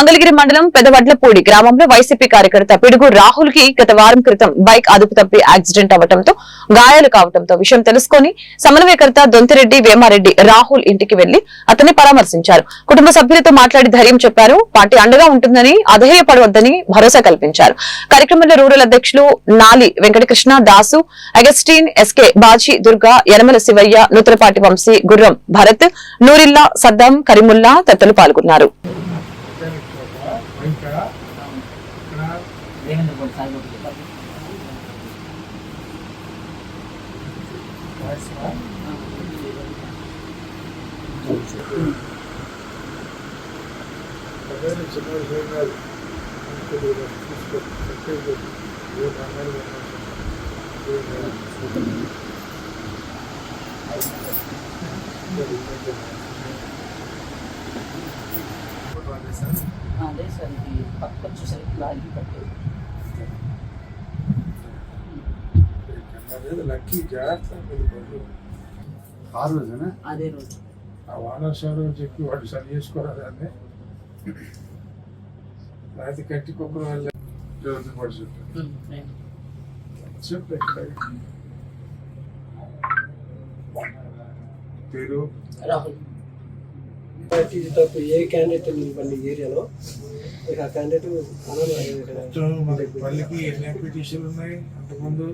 మంగళగిరి మండలం పెదవడ్లపూడి గ్రామంలో వైసీపీ కార్యకర్త పిడుగు రాహుల్కి గత వారం క్రితం బైక్ అదుపు తప్పి యాక్సిడెంట్ అవడంతో గాయాలు కావడంతో విషయం తెలుసుకొని సమన్వయకర్త దొంతిరెడ్డి వేమారెడ్డి రాహుల్ ఇంటికి వెళ్ళి అతన్ని పరామర్శించారు. కుటుంబ సభ్యులతో మాట్లాడి ధైర్యం చెప్పారు. పార్టీ అండగా ఉంటుందని అధైర్యపడవద్దని భరోసా కల్పించారు. కార్యక్రమంలో రూరల్ అధ్యక్షులు నాలి వెంకటకృష్ణ దాసు అగస్టీన్ ఎస్కే బాజీ దుర్గా యనమల శివయ్య నూతలపాటి వంశీ గుర్రం భరత్ నూరిల్లా సద్దాం కరీముల్లా తదితరులు పాల్గొన్నారు. ఇంకా ఇక్కడ వేణుగోపాల్ సాగు వాయిస్రా? చిన్న అదే సార్ ఇది పక్క వచ్చేసరికి లాగి పట్టు. లక్కీ జాగ్రత్త ఆ రోజున? అదే రోజు. ఆ వానర్సారు చెప్పి వాడు సరి చేసుకోరా దాన్ని రాతి కట్టి కుక్కలు వాళ్ళు జరుగుతుంది వాడు చెప్పు పేరు రాహుల్. పార్టీ తప్పు ఏ క్యాండిడేట్ నిలబడి ఏరియాలో? ఇక ఆ క్యాండిడేట్ పల్లెకి ఎన్ని అప్లికేషన్లు ఉన్నాయి? అంతకుముందు